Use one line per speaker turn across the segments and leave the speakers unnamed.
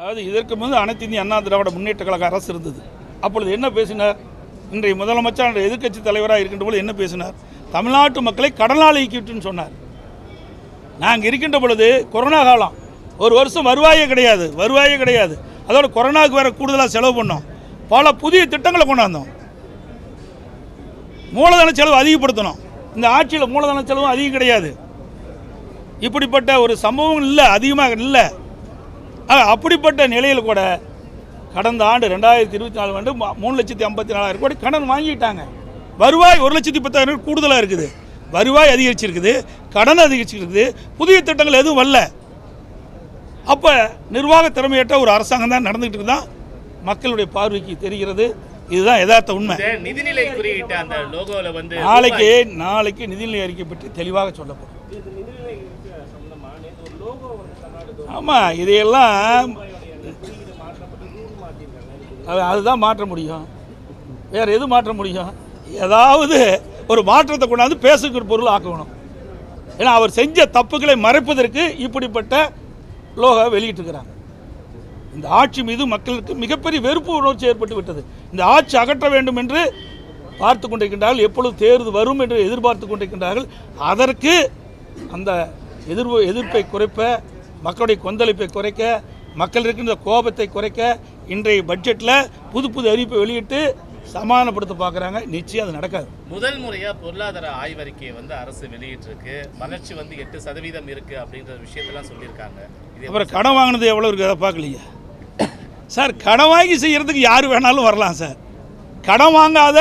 அதாவது இதற்கு முன்பு அனைத்து இந்திய அண்ணா திராவிட முன்னேற்ற கழக அரசு இருந்தது. அப்பொழுது என்ன பேசினார்? இன்றைய முதலமைச்சர் அன்றைய எதிர்க்கட்சி தலைவராக இருக்கின்ற போது என்ன பேசினார்? தமிழ்நாட்டு மக்களை கடனால் ஈக்கிட்டுன்னு சொன்னார். நாங்கள் இருக்கின்ற பொழுது கொரோனா காலம். ஒரு வருஷம் வருவாயே கிடையாது வருவாயே கிடையாது. அதோட கொரோனாவுக்கு வேற கூடுதலாக செலவு பண்ணோம். பல புதிய திட்டங்களை கொண்டாந்தோம். மூலதன செலவு அதிகப்படுத்தணும் இந்த ஆட்சியில் மூலதன செலவும் அதிகம் கிடையாது. இப்படிப்பட்ட ஒரு சம்பவம் இல்லை அதிகமாக இல்லை. அப்படிப்பட்ட நிலையில் கூட கடந்த ஆண்டு ரெண்டாயிரத்தி இருபத்தி நாலு ஆண்டு மூணு லட்சத்தி ஐம்பத்தி நாலாயிரம் கோடி கடன் வாங்கிட்டாங்க. வருவாய் ஒரு லட்சத்தி பத்தாயிரம் கூடுதலாக இருக்குது. வருவாய் அதிகரிச்சிருக்குது கடன் அதிகரிச்சிருக்குது புதிய திட்டங்கள் எதுவும் வரல. அப்போ நிர்வாக திறமையற்ற ஒரு அரசாங்கம் தான் நடந்துகிட்டு இருக்குதான். மக்களுடைய பார்வைக்கு தெரிகிறது. இதுதான் யதார்த்த உண்மை.
நிதிநிலை குறியீட்டு அந்த லோகோல வந்து
நாளைக்கு நாளைக்கு நிதிநிலை அறிக்கை பற்றி தெளிவாக சொல்லப்படும். ஆமாம் இதையெல்லாம் அது அதுதான் மாற்ற முடியும். வேறு எது மாற்ற முடியும்? ஏதாவது ஒரு மாற்றத்தை கொண்டாந்து பேசுகிற பொருள் ஆக்கணும். ஏன்னா அவர் செஞ்ச தப்புகளை மறைப்பதற்கு இப்படிப்பட்ட லோகா வெளியிட்டிருக்கிறாங்க. இந்த ஆட்சி மீது மக்களுக்கு மிகப்பெரிய வெறுப்பு உணர்ச்சி ஏற்பட்டு விட்டது. இந்த ஆட்சி அகற்ற வேண்டும் என்று பார்த்து கொண்டிருக்கின்றார்கள். எப்பொழுது தேர்வு வரும் என்று எதிர்பார்த்து கொண்டிருக்கின்றார்கள். அதற்கு அந்த எதிர்ப்பு எதிர்ப்பை குறைப்ப மக்களுடைய கொந்தளிப்பை குறைக்க மக்கள் இருக்கின்ற கோபத்தை குறைக்க இன்றைய பட்ஜெட்டில் புது புது அறிவிப்பை வெளியிட்டு சமாதானப்படுத்த பார்க்குறாங்க. நிச்சயம் அது நடக்காது.
முதல் முறையா பொருளாதார ஆய்வறிக்கையை வந்து அரசு வெளியிட்டிருக்கு. வளர்ச்சி வந்து எட்டு சதவீதம் இருக்கு அப்படின்ற விஷயத்தெல்லாம் சொல்லியிருக்காங்க.
அப்புறம் கடன் வாங்கினது எவ்வளோ இருக்குது அதை பார்க்கலையே. சார் கடன் வாங்கி செய்கிறதுக்கு யார் வேணாலும் வரலாம் சார். கடன் வாங்காத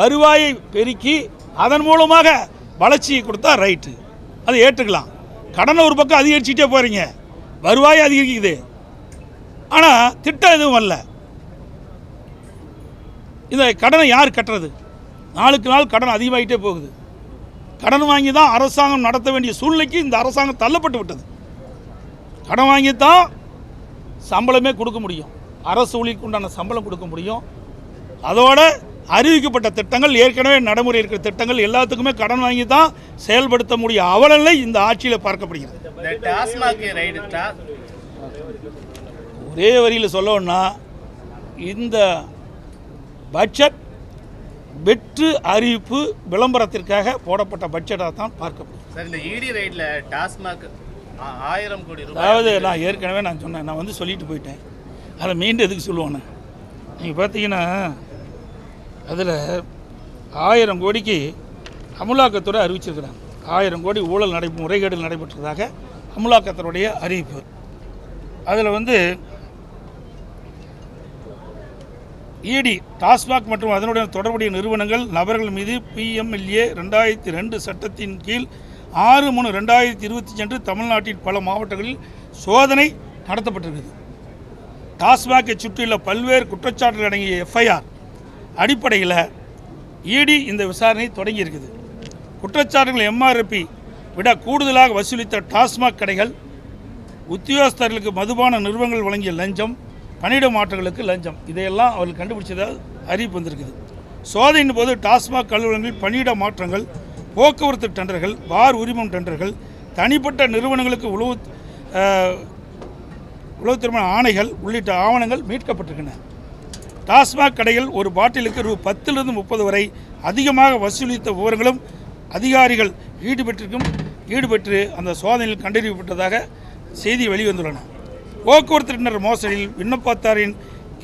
வருவாயை பெருக்கி அதன் மூலமாக வளர்ச்சியை கொடுத்தா ரைட்டு அதை ஏற்றுக்கலாம். கடனை ஒரு பக்கம் அதிகரிச்சுட்டே போகிறீங்க வருவாய் அதிகரிக்குது. ஆனால் திட்டம் எதுவும் வரல. இந்த கடனை யார் கட்டுறது? நாளுக்கு நாள் கடன் அதிகமாகிட்டே போகுது. கடன் வாங்கி தான் அரசாங்கம் நடத்த வேண்டிய சூழ்நிலைக்கு இந்த அரசாங்கம் தள்ளப்பட்டு விட்டது. கடன் வாங்கி தான் சம்பளமே கொடுக்க முடியும். அரசு ஊழியருக்கு உண்டான சம்பளம் கொடுக்க முடியும். அதோட அறிவிக்கப்பட்ட திட்டங்கள் ஏற்கனவே நடைமுறை இருக்கிற திட்டங்கள் எல்லாத்துக்குமே கடன் வாங்கி தான் செயல்படுத்த முடியும். அவலநிலை இந்த ஆட்சியில் பார்க்கப்படுகிறது. ஒரே வரியில் சொல்லணும்னா இந்த பட்ஜெட் வெற்று அறிவிப்பு விளம்பரத்திற்காக போடப்பட்ட பட்ஜெட்டாக தான் பார்க்கப்படும்
சார் இந்த இடி ரைட்ல டாஸ்மாக் ஆயிரம் கோடி ரூபாய்
அதாவது நான் ஏற்கனவே நான் சொன்னேன் நான் வந்து சொல்லிட்டு போயிட்டேன். அதை மீண்டும் எதுக்கு சொல்லுவேன் நீங்கள் பார்த்தீங்கன்னா அதில் ஆயிரம் கோடிக்கு அமலாக்கத்துறை அறிவிச்சிருக்கிறாங்க. ஆயிரம் கோடி ஊழல் நடை முறைகேடு நடைபெற்றதாக அமலாக்கத்துறையுடைய அறிவிப்பு. அதில் வந்து இடி டாஸ்மாக் மற்றும் அதனுடன் தொடர்புடைய நிறுவனங்கள் நபர்கள் மீது பிஎம்எல்ஏ ரெண்டாயிரத்தி ரெண்டு சட்டத்தின் கீழ் ஆறு மூணு ரெண்டாயிரத்தி இருபத்தி அன்று தமிழ்நாட்டின் பல மாவட்டங்களில் சோதனை நடத்தப்பட்டிருக்குது. டாஸ்மாகை சுற்றியுள்ள பல்வேறு குற்றச்சாட்டுகள் அடங்கிய எஃப்ஐஆர் அடிப்படையில் இடி இந்த விசாரணை தொடங்கியிருக்குது குற்றச்சாட்டுகள் எம்ஆர்பி விட கூடுதலாக வசூலித்த டாஸ்மாக் கடைகள் உத்தியோகஸ்தர்களுக்கு மதுபான நிறுவனங்கள் வழங்கிய லஞ்சம் பணியிட மாற்றங்களுக்கு லஞ்சம் இதையெல்லாம் அவர்கள் கண்டுபிடிச்சதாக அறிவிப்பு வந்திருக்குது. சோதனையின் போது டாஸ்மாக் அலுவலகங்களில் பணியிட மாற்றங்கள் போக்குவரத்து டெண்டர்கள் பார் உரிமம் டெண்டர்கள் தனிப்பட்ட நிறுவனங்களுக்கு உழவு உழவு திருமண ஆணைகள் உள்ளிட்ட ஆவணங்கள் மீட்கப்பட்டிருக்கின்றன. டாஸ்மாக் கடையில் ஒரு பாட்டிலுக்கு ரூ பத்திலிருந்து முப்பது வரை அதிகமாக வசூலித்த விவரங்களும் அதிகாரிகள் ஈடுபட்டிருக்கும் ஈடுபட்டு அந்த சோதனையில் கண்டறியப்பட்டதாக செய்தி வெளிவந்துள்ளன. போக்குவரத்து டெண்டர் மோசடியில் விண்ணப்பத்தாரின்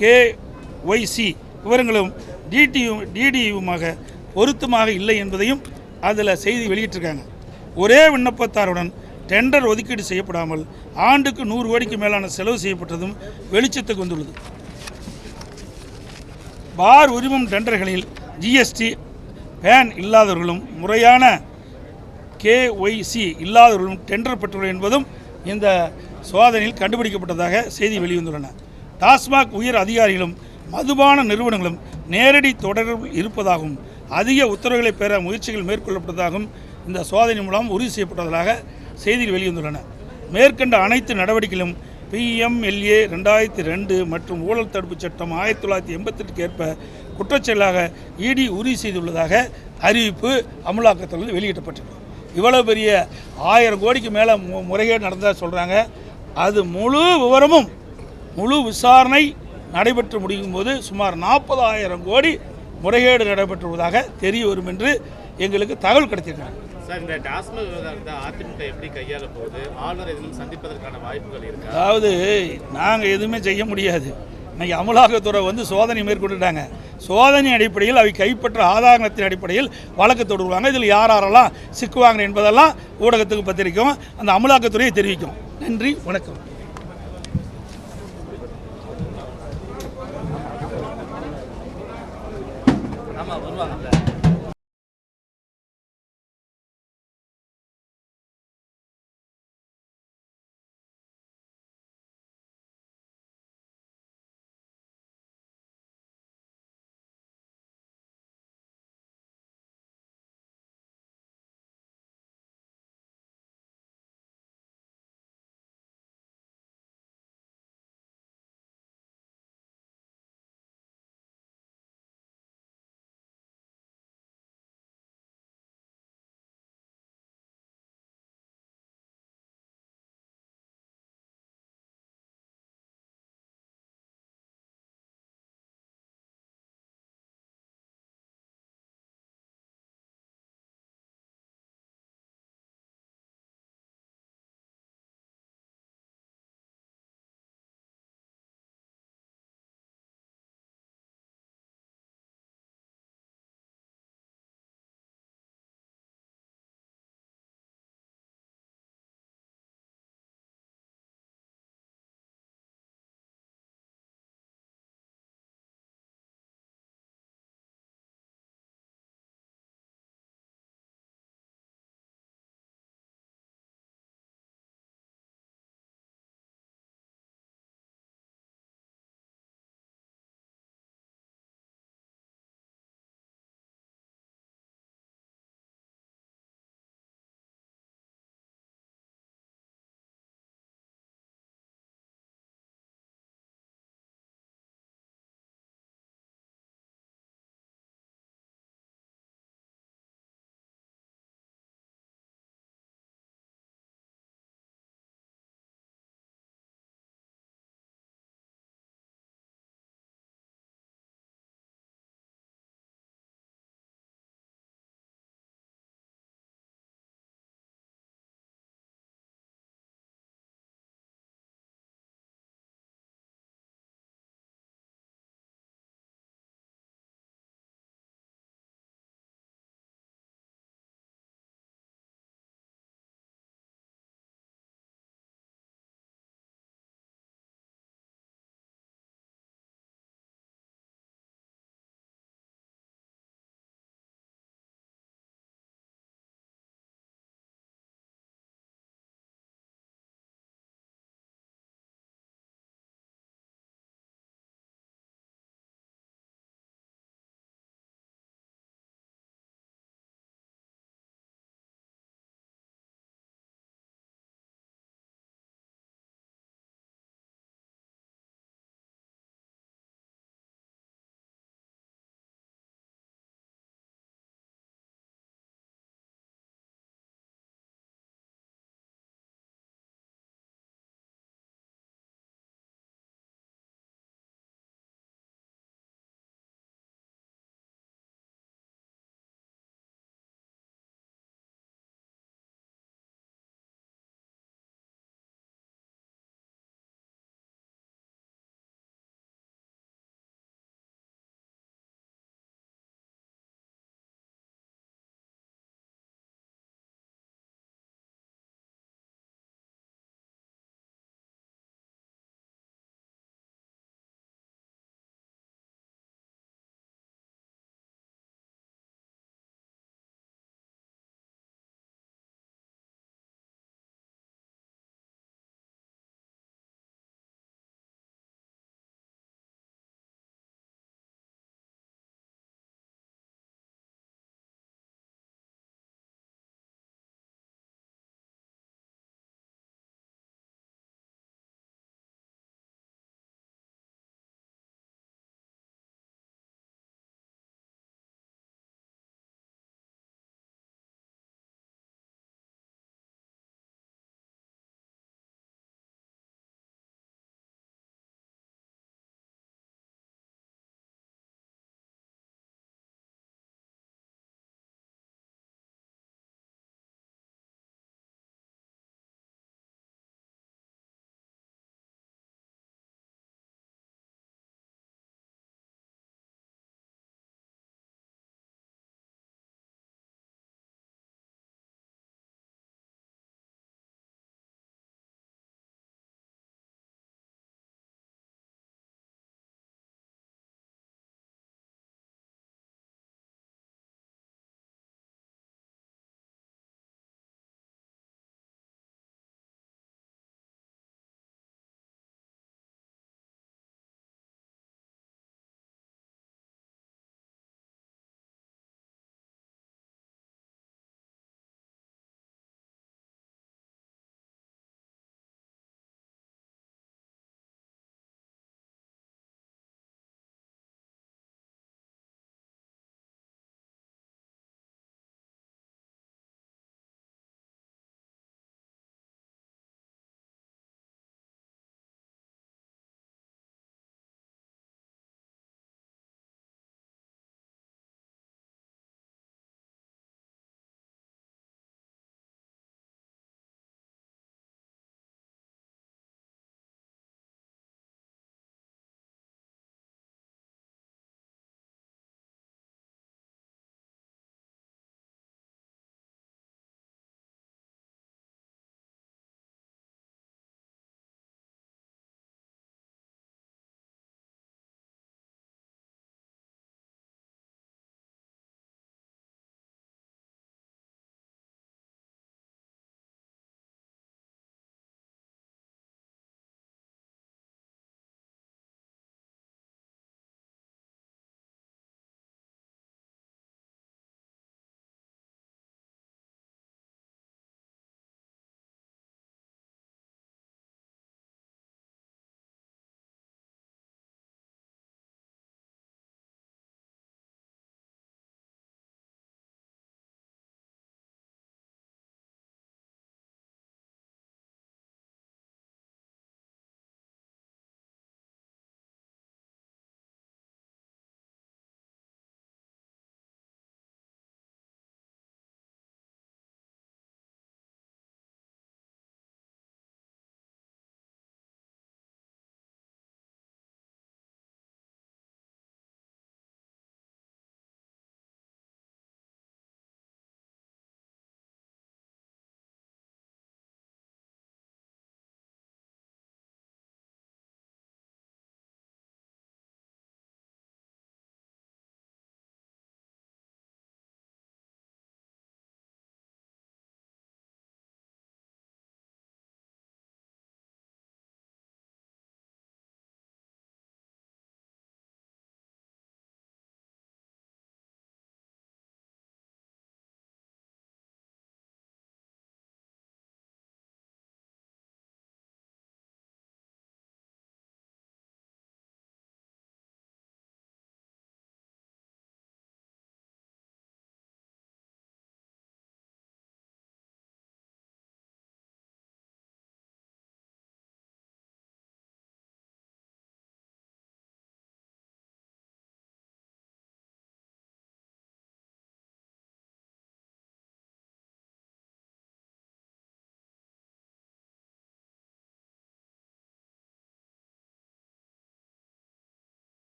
கேஒய்சி விவரங்களும் டிடியு டிடியுமாக பொருத்தமாக இல்லை என்பதையும் அதில் செய்தி வெளியிட்டிருக்காங்க. ஒரே விண்ணப்பத்தாருடன் டெண்டர் ஒதுக்கீடு செய்யப்படாமல் ஆண்டுக்கு நூறு கோடிக்கு மேலான செலவு செய்யப்பட்டதும் வெளிச்சத்துக்கு வந்துள்ளது. பார் உரிமம் டெண்டர்களில் ஜிஎஸ்டி பேன் இல்லாதவர்களும் முறையான கேஒய்சி இல்லாதவர்களும் டெண்டர் பெற்றுள்ளனர் என்பதும் இந்த சோதனையில் கண்டுபிடிக்கப்பட்டதாக செய்தி வெளிவந்துள்ளன. டாஸ்மாக் உயர் அதிகாரிகளும் மதுபான நிறுவனங்களும் நேரடி தொடர்பில் இருப்பதாகவும் அதிக உத்தரவுகளை பெற முயற்சிகள் மேற்கொள்ளப்பட்டதாகவும் இந்த சோதனை மூலம் உறுதி செய்யப்பட்டதாக செய்திகள் வெளிவந்துள்ளன. மேற்கண்ட அனைத்து நடவடிக்கைகளும் பிஎம்எல்ஏ ரெண்டாயிரத்தி ரெண்டு மற்றும் ஊழல் தடுப்பு சட்டம் ஆயிரத்தி தொள்ளாயிரத்தி எண்பத்தெட்டுக்கு ஏற்ப குற்றச்செயலாக இடி உறுதி செய்துள்ளதாக அறிவிப்பு அமலாக்கத்திலிருந்து வெளியிடப்பட்டிருக்கு. இவ்வளோ பெரிய ஆயிரம் கோடிக்கு மேலே மு முறைகேடு நடந்ததாக சொல்கிறாங்க அது முழு விவரமும் முழு விசாரணை நடைபெற்று முடியும் போது சுமார் நாற்பதாயிரம் கோடி முறைகேடு நடைபெற்றுள்ளதாக தெரிய வரும் என்று எங்களுக்கு தகவல் கிடைத்திருக்காங்க
சார் இந்த டாஸ்மாக் விவகாரத்தை அதிமுக எப்படி கையாள போகுது? ஆளுநர் எதுவும் சந்திப்பதற்கான வாய்ப்புகள் இருக்கா?
அதாவது நாங்கள் எதுவுமே செய்ய முடியாது. இன்னைக்கு அமலாக்கத்துறை வந்து சோதனை மேற்கொண்டுட்டாங்க. சோதனை அடிப்படையில் அவை கைப்பற்ற ஆதாரத்தின் அடிப்படையில் வழக்கு தொடருவாங்க இதில் யார் யாரெல்லாம் சிக்குவாங்க என்பதெல்லாம் ஊடகத்துக்கு பத்திரிக்கும் அந்த அமலாக்கத்துறையை தெரிவிக்கும். நன்றி வணக்கம்.
ஆமா வருவாங்க